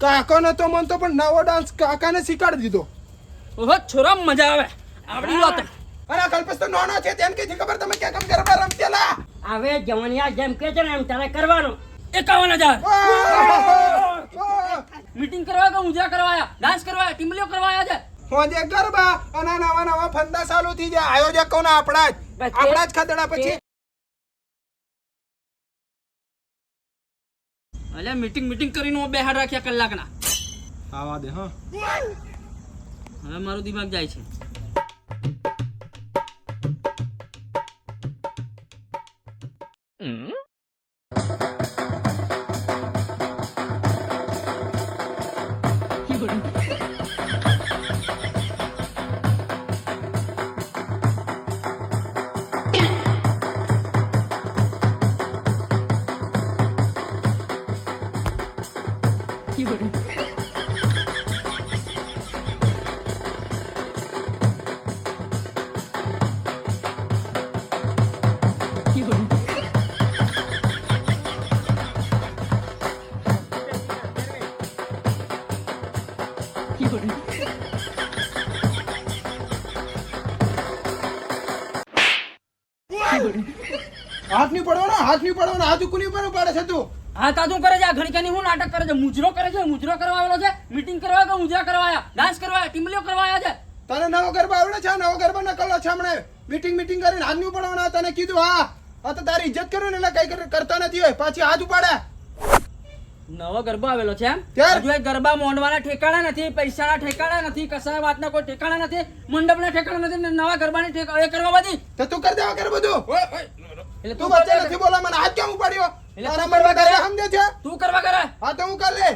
કાકાનો તો મન તો પણ નવો ડાન્સ કાકાને શીખવાડી દીધો. ઓહો છોરા મજા આવે. આવડી વાત. અરે આ કલ્પેશ તો નાનો છે તેમ કે ખબર તમે કે કેમ ગરબા રમતેલા હવે જવાનિયા જેમ કે છે ને એમ તારે કરવાનું. એકાવન હજાર! મીટિંગ કરવા કે ઉજા કરવા ડાન્સ કરવા ટીમલીઓ કરવાયા છે? હોજે ગરબા. અને નવા નવા ફંદા ચાલુ થઈ જાય આયોજકો ના આપણા જ. આપણા જ ખદડા પછી અલ્યા મીટિંગ મીટિંગ કરીને હું બેહાડ રાખ્યા કલાકના. આવા દે હા. હવે મારું દિમાગ જાય છે. હાથ નહીં પડવાનો હાથ નહીં પડવાનો હાથ ઉકુની ઉપર પાડે છે તું. હા તાજુ કરે છે આ ઘડીકાની હું નાટક કરે છે? મુજરો કરે છે મુજરો કરવા આવેલો છે? મીટિંગ કરવા કે કરવા કરવાયા ડાન્સ કરવાયા ટીમલીઓ કરવાયા છે? તને નવો ગરબા આવડે છે? નવો ગરબા નકલો છે હમણે. મીટિંગ મીટિંગ કરીને હાથ નહીં પડવાના તને કીધું હા આ તો તારી ઇજ્જત કરું ને એટલે કઈ કર- કરતા નથી હોય પાછી હાથ ઉપાડે. નવો ગરબા આવેલો છે એમ? હજુ એ ગરબા મોંડવાના ઠેકાણા નથી પૈસાના ઠેકાણા નથી કસાય વાતના કોઈ ઠેકાણા નથી મંડપના ઠેકાણા નથી ને નવા ગરબાની ઠેકા એ કરવા બધી તો તું કરી દેવા કર બધું એટલે તું તું વચ્ચે નથી બોલા મને હાથ કેમ ઉપાડ્યો? એટલે તું કરવા કરે. સમજે છે? તું કરવા કરે. હા તો હું કર લે.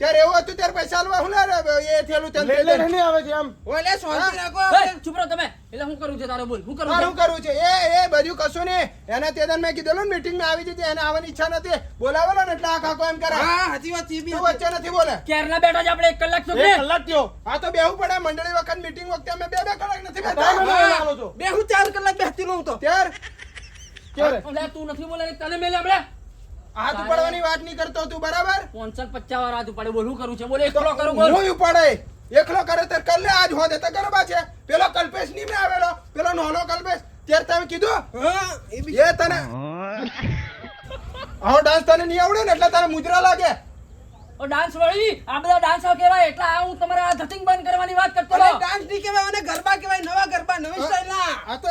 ત્યારે એવું હતું ત્યારે પૈસા આલવા હું લે રે, એ થયેલું તેમ થયેલું. ઓલે શાંતિ રાખો ચૂપ રહો તમે. એટલે હું કરું છે તારો બોલ? હું કરું હું કરું છે. એ એ બધું કશું નહીં. એને તે દન મેં કીધેલું ને મીટિંગમાં આવી જતી એને આવવાની ઈચ્છા નથી. બોલાવેલો ને એટલે આ કાકો એમ કરે. તું વચ્ચે નથી બોલે. ક્યારના બેઠા છે આપણે? એક કલાક સુધી હા તો બેહું પડે. મંડળી વખત મીટિંગ વખતે અમે બે બે કલાક નથી બેઠા. બેહું ચાર કલાક બેસતી રહું તો. ત્યાર? એટલે તું નથી બોલે તને મેલે આપણે હાથ ઉપાડવાની વાત નહીં કરતો તું બરાબર? પોનસઠ પચાસ વાર હાથ ઉપાડે બોલું કરું છે? બોલે એકલો કરું બોલ. હું ઉપાડે? એકલો કરે તો કલ લે આજ હોદે તો ગરબા છે. પેલો કલ્પેશ નીમે આવેલો પેલો નોનો કલ્પેશ. ત્યારે તમે કીધું એ તને આવો ડાન્સ તને નહીં આવડે ને એટલે તને મુજરા લાગે. ઓ ડાન્સ વળી આ બધા ડાન્સ કહેવાય એટલે આ હું તમારે આ ધતિંગ બંધ કરવાની વાત કરતો હતો. ડાન્સ નહીં કહેવાય અને ગરબા કહેવાય નવા ગરબા નવી સ્ટાઇલના આ તો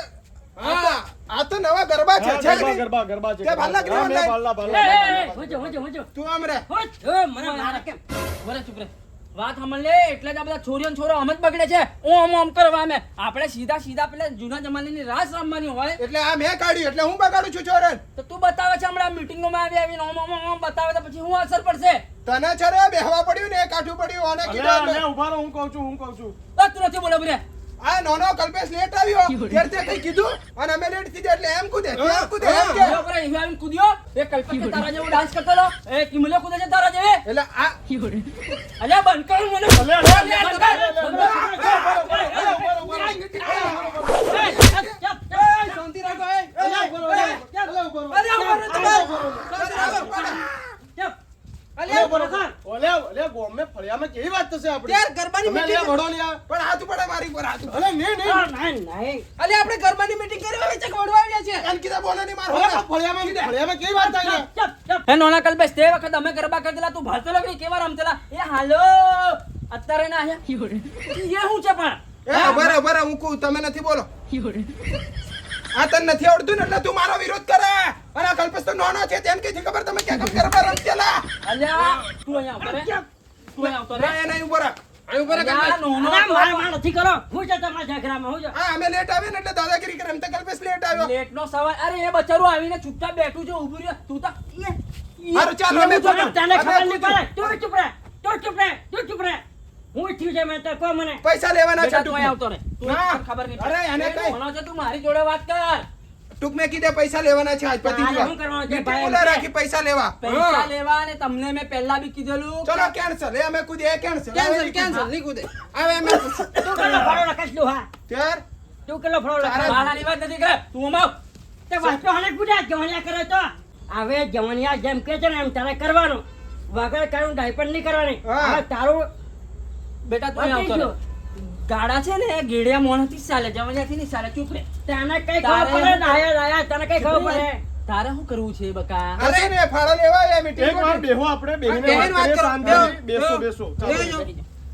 આ તો- આ તો નવા ગરબા છે છે ગરબા ગરબા ગરબા છે કે નહીં online? એ, ભાલ એ, હોજો, હોજો, હોજો. તું આમ રે. હોજ. મને મારે કેમ? બોલે ચૂપ રે. વાત સાંભળ લે એટલે જ આ બધા છોરીઓ છોરો આમ જ બગડે છે. ઓમ ઓમ કરવા અમે આપણે સીધા સીધા પેલા જૂના જમાનાની રાસ રમવાની હોય. એટલે આ મેં કાઢ્યું એટલે હું બગાડું છું છોરે તો તું બતાવે છે હમણાં મીટિંગોમાં આવી આવીને ઓમ ઓમ ઓમ બતાવે તો પછી હું અસર પડશે? તને છે રે બેહવા પડ્યું ને કાઠું પડ્યું અને કીધું કહું છું તું નથી બોલે બોલે આ નાનો કલ્પેશ લેટ આવ્યો ત્યારે તે કઈ કીધું અને અમે લેટ થઈ એટલે એમ કૂદે તે એમ કૂદે એમ કે કૂદ્યો પર અહીં આવીને કૂદ્યો એ કલ્પેશ તારા જેવો ડાન્સ કરતો હતો એ કિમલે કૂદે છે તારા જેવે એટલે આ અલ્યા બંધ કર મને બંધ કર, બંધ કર. શાંતિ રાખો એ. અરે ઊભો રહો તમે. શાંતિ રાખો. ત્યાર ગરબાની meeting- પણ હાથ મારી પર હાથ નહીં અલે આપણે ઘરમાંની મીટિંગ કરી હવે ચક વડવા આવ્યા છે કાલ કીધા બોલે નહીં મારો હે નોના કલ્પેશ તે વખત અમે ગરબા કરતેલા તું ભાળતો લગડી કેવા રમતેલા એ હાલો. અત્યારે ના આયા. એ હું છે પણ? એ ઊભા ઊભા હું કહું, તમે નથી બોલો. આ તને નથી આવડતું ને એટલે તું મારો વિરોધ કરે. અને આ કલ્પેશ તો નાનો છે તેમ કીધી ખબર તમે ક્યાં કેમ ગરબા રમતેલા અલ્યા તું અહીંયા આવતો રે તું અહીંયા આવતો રે નહીં ઊભો રાખ. માર માર નથી કરો. હું છે તમારા ઝઘડામાં? હું છે? હા અમે લેટ આવે ને એટલે દાદાગીરી કરે એમ તો કલ્પેશ લેટ આવ્યો. લેટનો સવાલ. અરે એ બચારો આવીને ચૂપચાપ બેઠું છે ઊભું રહ્યો. તું તો ઈ- ચાલ અમે તો તને ખબર નહીં પડે. તું ચૂપ રહે તું ચૂપ રહે તું ચૂપ રહે હું થયું છે મેં તો કહો મને. પૈસા લેવાના છે. તું આવતો રે તું ખબર નહીં અરે, એને પડે. કઈ. મને છે તું મારી જોડે વાત કર. ટૂંક મેં કીધે પૈસા લેવાના છે આજ પતિ ભાઈ? રાખી પૈસા લેવા. પૈસા લેવા અને તમને મેં પહેલા બી કીધેલું ચલો કેન્સલ એ અમે કુદે કેન્સલ કેન્સલ કેન્સલ નહીં કુદે. હવે અમે તું કેટલો ફળો લખાશ લો હા? ત્યાર તું કેટલો ફળો લખાશ ભાડાની વાત નથી કરે. તું અમાવ તે વાંચો હાલે કુડા જવણિયા કરે તો? હવે જવણિયા જેમ કે છે ને એમ તારે કરવાનું. વગર કાઢું ડાયપર નહીં કરવાની. તારું બેટા તું આવતો. ગાડા છે ને ગેડિયા મોણાથી ચાલે જમણિયાથી નહીં ચાલે ચૂપ રે. તને કઈ ખબર પડે? ને આયા લાયા તને કઈ ખબર પડે? તારે શું કરવું છે બકા? અરે ને ફાળો લેવા આવ્યા મીટિંગ એક વાર બેહો આપણે બેહીને વાત કરીએ. બેસો બેસો. ચાલો.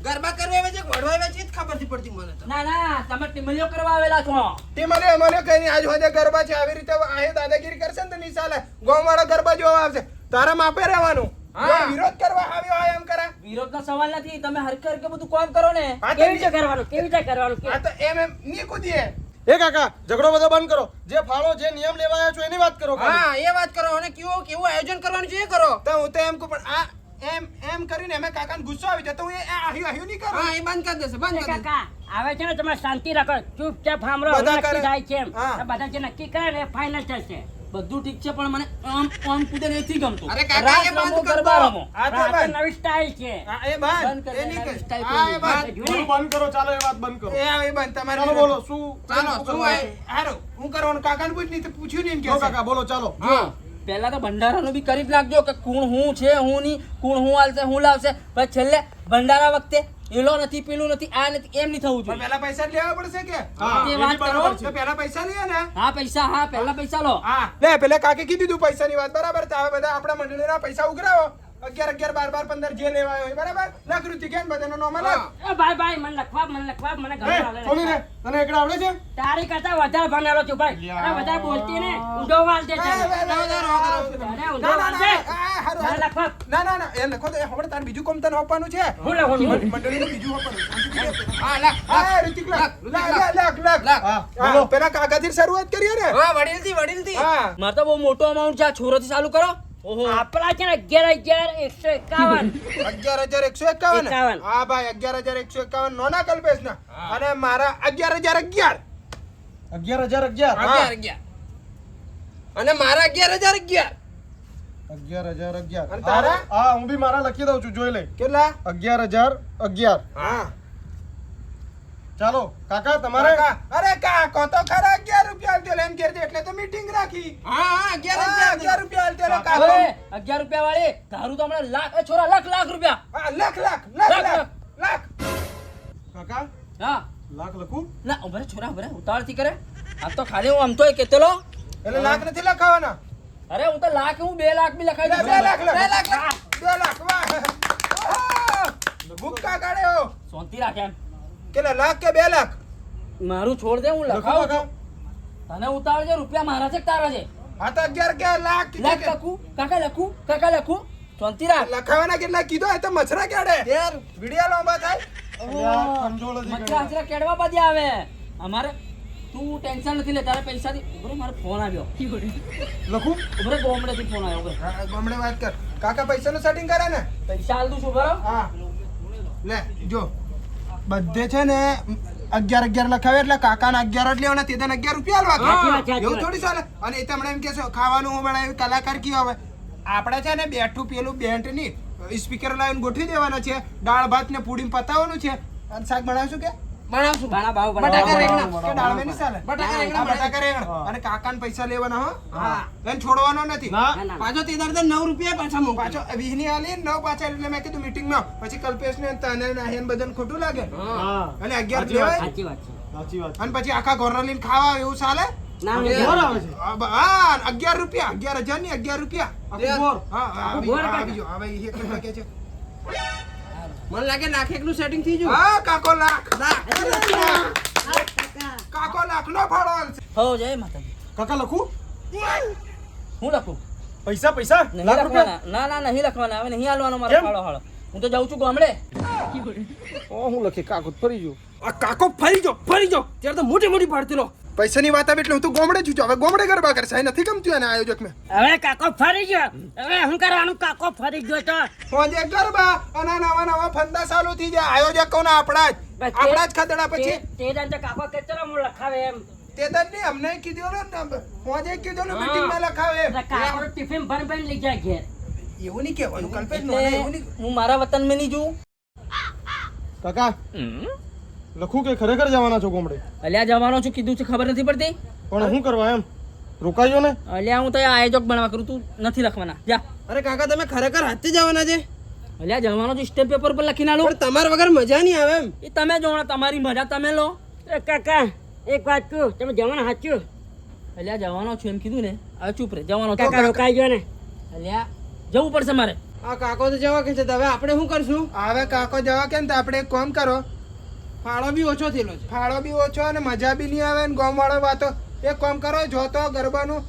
ગરબા કરવા આવે છે? કે આવે છે? ખબર નથી પડતી મને તો. ના ના તમે ટીમલીઓ કરવા આવેલા છો. તે મને મને કઈ આજ હોદે ગરબા છે. આવી રીતે આ દાદાગીરી કરશે ને તો નહીં ચાલે ગોવાળા ગરબા જોવા આવશે. તારા માપે રહેવાનું. વિરોધ કરવા આવ્યો હોય એમ કરે. વિરોધનો સવાલ નથી. તમે હરખે હરખે બધું કામ કરો ને. કેવી રીતે કરવાનું? કેવી રીતે કરવાનું આ તો એમ એમ ની કૂદીએ. એ કાકા ઝઘડો બધો બંધ કરો. જે ફાળો જે નિયમ લેવા આવ્યા છો એની વાત કરો હા એ વાત કરો. અને કેવું કેવું આયોજન કરવાનું છે એ કરો. તો હું તો એમ કહું પણ આ એમ એમ કરીને અમે કાકાને ગુસ્સો આવી જતો હું એ આહ્યું આહ્યું નહીં કરું. હા એ બંધ કરી દેશે એ કાકા આવે છે ને તમે શાંતિ રાખો. ચૂપચાપ સાંભળો. બધા નક્કી કરે. થાય છે. આ બધા જે નક્કી કરે ને ફાઇનલ થશે. બધું ઠીક છે પણ મને આમ આમ કુદે ને નથી ગમતું. અરે કાકા, એ બંધ કર દો. આ તો આ બંધ. નવી સ્ટાઈલ છે. હા, એ બંધ. એ નહીં કર. type હા, એ બંધ. બધું બંધ કરો ચાલો એ વાત બંધ કરો. એ આ, એ બંધ. તમારે ચાલો બોલો શું ચાલો શું આ- હારું, હું કરવાનું? કાકાને પૂછ નહીં તો પૂછ્યું નહીં કે કાકા બોલો ચાલો. હા પહેલા તો ભંડારાનું બી કરી જ નાખજો કે કોણ હું છે હું નહીં કોણ હું હાલશે હું લાવશે. પછી છેલ્લે ભંડારા વખતે એલો નથી પેલું નથી આ નથી એમ નહીં થવું જોઈએ. પહેલા પૈસા લેવા પડશે કે? હા, તે વાત કરો. તો પહેલા પૈસા લે ને. હા પૈસા હા પહેલા પૈસા લો. હા. લે પેલા કાકે કીધું તું પૈસાની વાત. બરાબર? તો હવે બધા આપણા મંડળીના પૈસા ઉઘરાવો. અગિયાર અગિયાર બાર બાર પંદર જે લેવા હોય બરાબર? લાખ રૂપિયા કેમ બધાનો નોર્મલ એ ભાઈ ભાઈ મને લખવા મને લખવા મને એ, આવડે રે તને એકડા આવડે છે? તારી કરતા વધારે ભણેલો છું ભાઈ. અરે વધારે બોલતી ને ઊંધો વાળ દે તને. તને ઊંધો વાળ દે ના ના ના એ લખો તો હવે તારે બીજું કોમ તને આપવાનું છે? હું લખવાનું મંડળીનું બીજું આપવાનું હા લાખ હા ઋતિક લાખ. લાખ લાખ. લાખ હા હા બોલો. પેલા કાકાથી શરૂઆત કરીએ ને? હા વડીલથી વડીલથી. હા. મારે તો બહુ મોટો અમાઉન્ટ છે આ છોરોથી ચાલુ કરો. આપણા છે ને અગિયાર હજાર એકસો એકાવન. અગિયાર હજાર એકસો એકાવન. હા ભાઈ અગિયાર હજાર એકસો એકાવન નોના કલ્પેશ ના. અને મારા અગિયાર હજાર અગિયાર. અગિયાર હજાર અગિયાર. અગિયાર અગિયાર. અને મારા અગિયાર હજાર અગિયાર. અગિયાર હજાર અગિયાર. તારા? હા હા, હું બી મારા લખી દઉં છું જોઈ લે. કેટલા? અગિયાર હજાર અગિયાર. હા. ચાલો કાકા તમારે? અરે કાકો તો ખરા અગિયાર રૂપિયા આલતો એમ ઘેર એટલે તો મીટિંગ રાખી. હા અગિયાર અગિયાર રૂપિયા કાકો અગિયાર રૂપિયા વાળી તારું તો હમણાં લાખ છોરા લાખ લાખ રૂપિયા. હા, લાખ લાખ લાખ લાખ, કાકા હા. લાખ લખું? ના ઉભરે છોરા ઉભરે ઉતાવળથી કરે. આ તો ખાલી હું આમ તો કેતેલો એટલે લાખ નથી લખાવાના? અરે હું તો લાખ હું બે લાખ બી લખાઈ બે દઉં. લાખ લાખ બે લાખ બે લાખ વાહ. ભૂક્કા કાઢ્યો શાંતિ રાખ એમ. કેટલા લાખ કે બે લાખ? મારું છોડ દે હું લખો લખાવું છું. તને ઉતાવળ છે રૂપિયા મારા છે કે તારા છે? હા તો અગિયાર કે લાખ લાખ લખું? કાકા લખું? કાકા લખું? શાંતિ રાખ. લખાવાના કેટલા? કીધો એ તો મચરા કેડે? યાર. વિડિયા લાંબા થાય મચરા ખંજોળ કેડવા પછી બધી આવે. અમારે તું ટેન્શન નથી લે તારે પૈસાથી ઉભરે મારો ફોન આવ્યો. લખું? ઉભરે ગોમડેથી ફોન આવ્યો ઉભરે. ગોમડે વાત કર. કાકા પૈસાનું સેટિંગ કરે ને? પૈસા હાલ દઉં છું બરાબર હા. લે જો. બધે છે ને અગિયાર અગિયાર લખાવે એટલે કાકાને અગિયાર જ લેવાના તે તને અગિયાર રૂપિયા સાચી એવું થોડી ચાલે. અને એ તમને એમ કહેશો ખાવાનું હું બનાવ્યું કલાકાર કયો હવે. આપણે છે ને બેઠું પેલું બેન્ટની સ્પીકર લાવીને ગોઠવી દેવાના છે દાળ ભાત ને પૂડી પતાવવાનું છે. અને શાક બનાવશું કે? બનાવશું. બાણા ભાવ બટાકા બનાવો. કે દાળ ચાલે? બટાકા રીંગણા બટાકા રીંગણા અને કાકાને પૈસા લેવાના હો? હા. એને છોડવાનો નથી. પાછો તે દાડે નવ રૂપિયા પાછા પાછો વીસની આલી નવ પાછા એટલે મેં કીધું મીટિંગમાં પછી કલ્પેશ ને તને ખોટું લાગે. હા. એટલે અગિયાર લેવાય? સાચી વાત છે. સાચી વાત અને પછી આખા ઘોર લઈને ખાવા એવું ચાલે? ના બોર આવે છે. આ બ- હા અગિયાર રૂપિયા અગિયાર હજારની અગિયાર રૂપિયા. હા હા આવી- બોર હા, કાકા. આવી જો. હવે એ કેટલા કે છે. મને લાગે લાખ એકનું સેટિંગ થઈ ગયું હા કાકો લાખ. કાકો લાખ નો ફાળો હો જય માતાજી. કાકા લખું? હું લખું? પૈસા પૈસા? નહીં લાખ રૂપિયા? ના ના નહીં લખવાના. હવે નહીં હાલવાનો મારો? ફાળો હાળો હું તો જાઉં છું ગામડે. ઓ હું લખી કાકો ફરી જો આ કાકો ફરી જો ફરી જો ત્યારે તો મોટી મોટી પાડતી લો. પૈસાની વાત આવે એટલે હું તો ગોમડે છું. હવે ગોમડે ગરબા કરશે. નથી ગમતું એને આયોજક મેં. હવે કાકો ફરી ગયો. હવે શું કરવાનું? કાકો ફરી ગયો તો. હોજે ગરબા. અને નવા નવા ફંદા ચાલુ થઈ જાય આયોજકો ના આપણા જ. આપણા જ ખતડા પછી. તે- દાન તો કાકો કેટલો હું લખાવે એમ. તે દાન નહીં, અમને કીધું ને હોજે કીધું ને મીટિંગમાં લખાવે. કાકો ટિફિન ભર ભર લઈ જાય ઘેર. એવું નહીં કહેવાનું. કલ્પેશ હું મારા વતનમાં નહીં જોઉં. કાકા. લખું કે ખરેખર જવાના છો ગોમડે અલ્યા જવાનો છું કીધું છે ખબર નથી પડતી? પણ શું કરવા એમ? રોકાયો ને? અલ્યા હું તો આયોજક બનવા કરું તું નથી લખવાના. જા. અરે કાકા તમે ખરેખર હાથથી જવાના છે? અલ્યા જવાનો છું સ્ટેપ પેપર પર લખીને આલો. પણ તમારા વગર મજા નહીં આવે એમ. એ તમે જોણો તમારી મજા તમે લો. એ કાકા એક વાત કહું તમે જવાનું હાચ્યું અલ્યા જવાનો છું એમ કીધું ને. હવે ચૂપ રે જવાનો છું. કાકા રોકાઈ ગયો ને? અલ્યા જવું પડશે મારે. આ કાકો તો જવા કે છે હવે આપણે શું કરશું? હવે કાકો જવા કે તો આપણે એક કામ કરો. ફાળો બી ઓછો થયેલો છે. ફાળો બી ઓછો અને મજા બી નહીં આવે ને ગામ વાળો વાતો એક કામ કરો જો તો ગરબાનું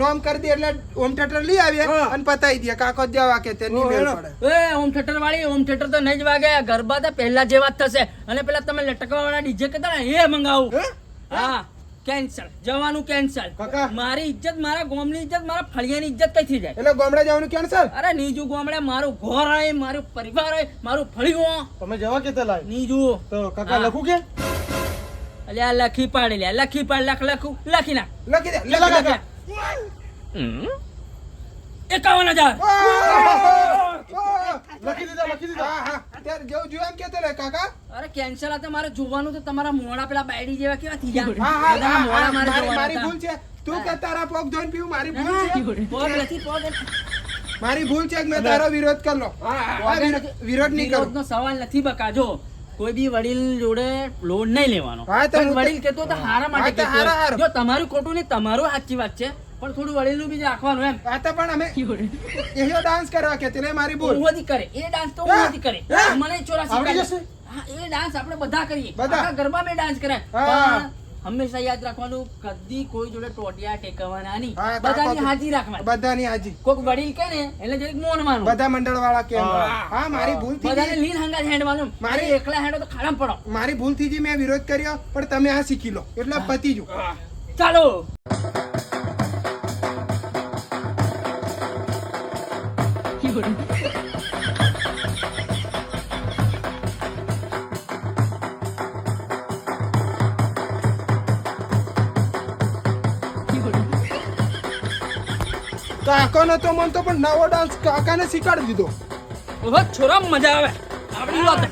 નોમ કરી દે એટલે હોમ થિયેટર લઈ આવીએ હા. અને પતાવી દે કાકો જ જવા કે તે નહીં મેળ પડે. એ હોમ થિયેટર વાળી હોમ થિયેટર તો નહીં જ વાગે. ગરબા તો પહેલા જેવા જ થશે. અને પેલા તમે લટકવા વાળા ડીજે કહેતા ને એ મંગાવું. હે? કેન્સલ. જવાનું કેન્સલ. કાકા. મારી ઇજ્જત મારા ગોમની ઇજ્જત મારા ફળિયાની ઇજ્જત કઈથી જાય? એટલે ગામડે જવાનું કેન્સલ? અરે નીજુ ગોમડે મારું ઘર હોય મારું પરિવાર હોય મારું ફળિયું તમે જવા કે તે લાય નીજુ. તો કાકા લખું કે? અલ્યા લખી પાડી લે લખી પાડ લખ લખું. લખી નાખ. લખી દે લખી દે. એકાવન હજાર. લખી દીધા લખી દીધા. હા હા. ત્યારે જેવું જોયું એમ કેતો લે કાકા? અરે કેન્સલ આ તમારે જોવાનું તો તમારા મોડા પેલા બાયડી જેવા કેવા થઈ ગયા. હા હા બધાના હા, મોઢા હા, મારે. ભૂલ છે. તું કે તારા પગ ધોઈને પીવું મારી ભૂલ છે? પગ નથી, પગ મારી ભૂલ છે કે મેં તારો વિરોધ કરલો હા, વિરોધ- વિરોધ નહીં કરો. સવાલ નથી બકાજો કોઈ બી વડીલ જોડે લોન નહીં લેવાનો. વડીલ કેતો હારા માટે. જો તમારું ખોટું નહીં તમારું સાચી વાત છે. પણ થોડું વળેલું બી રાખવાનું એમ. આ તો પણ અમે એયો ડાન્સ કરવા કે તેને મારી ભૂલ નથી કરે. એ ડાન્સ તો હું નથી કરે. મને ચોરાસી આવડી જશે? હા એ ડાન્સ આપણે બધા કરીએ. બધા. ગરબા ગરબામાં ડાન્સ કરે હંમેશા યાદ રાખવાનું કદી કોઈ જોડે ટોટિયા ટેકવાના નહીં. બધાની હાજી રાખવાની. બધાની હાજી કોક વડીલ કે ને એટલે જરીક મોનવાનું. બધા મંડળ વાળા કે હા. હા મારી ભૂલ થઈ બધાને લીન હંગાત હેન્ડવાનું મારી- મારી એકલા હેન્ડો તો ખાડામાં પડો. મારી ભૂલથી જી મેં વિરોધ કર્યો પણ તમે આ શીખી લો. એટલે પતી જો ચાલો. કાકો મન તો પણ નવો ડાન્સ કાકાને શીખવાડી દીધો. ઓહો છોરા મજા આવે. આપણી વાત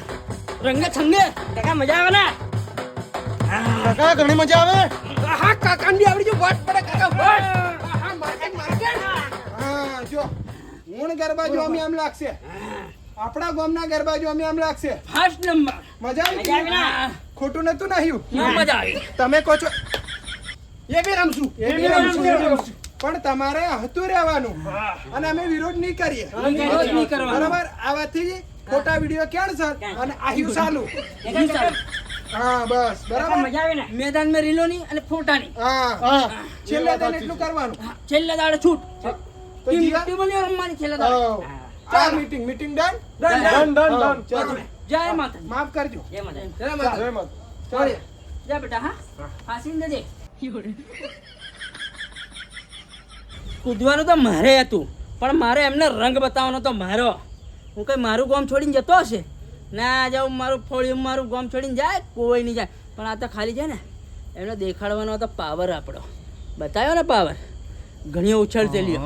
રંગે છંગે. કાકા મજા આવે ને? કાકા ઘણી મજા આવે? હા કાકાને આવડી જો વાત પડે કાકા વાટ. હા જો. હું ગરબા જો અમે આમ લાગશે. આપણા ગામના ગરબા જો અમે આમ લાગશે. ફર્સ્ટ નંબર મજા આવી? મજા આવી ને? ખોટું નતું નાહ્યું ના મજા આવી. તમે કહો છો એ બી રમશું. એ બી રમશું. પણ તમારે હતું રહેવાનું. અને અમે વિરોધ નહીં કરીએ. વિરોધ નહીં કરવાનો. બરાબર? આવાથી ખોટા વીડિયો કેન્સલ અને આહ્યું ચાલુ. હા બસ. બરાબર? મજા આવે ને? મેદાન મેં રીલોની અને ફોટા ની હા. છેલ્લે દાડે એટલું કરવાનું. છેલ્લે દાડે છૂટ. તો ટીમ જીવા? ટીમોની રમવાની છેલ્લે દાડે હા. આ meeting meeting done done done હા, ડન જય માતા માફ કરજો. જય માતા જય માતા જય માતા જા બેટા હા? હાસીને દેજે કૂદવાનું તો મારે હતું પણ મારે એમને રંગ બતાવવાનો તો મારો. હું કઈ મારું ગામ છોડીને જતો હશે? ના જાઉં મારું ફોડ્યું મારું ગામ છોડીને જાય કોઈ નહીં જાય. પણ આ તો ખાલી છે ને એમને દેખાડવાનો તો પાવર આપણો. બતાવ્યો ને પાવર ઘણી ઉછળ તેલ્યો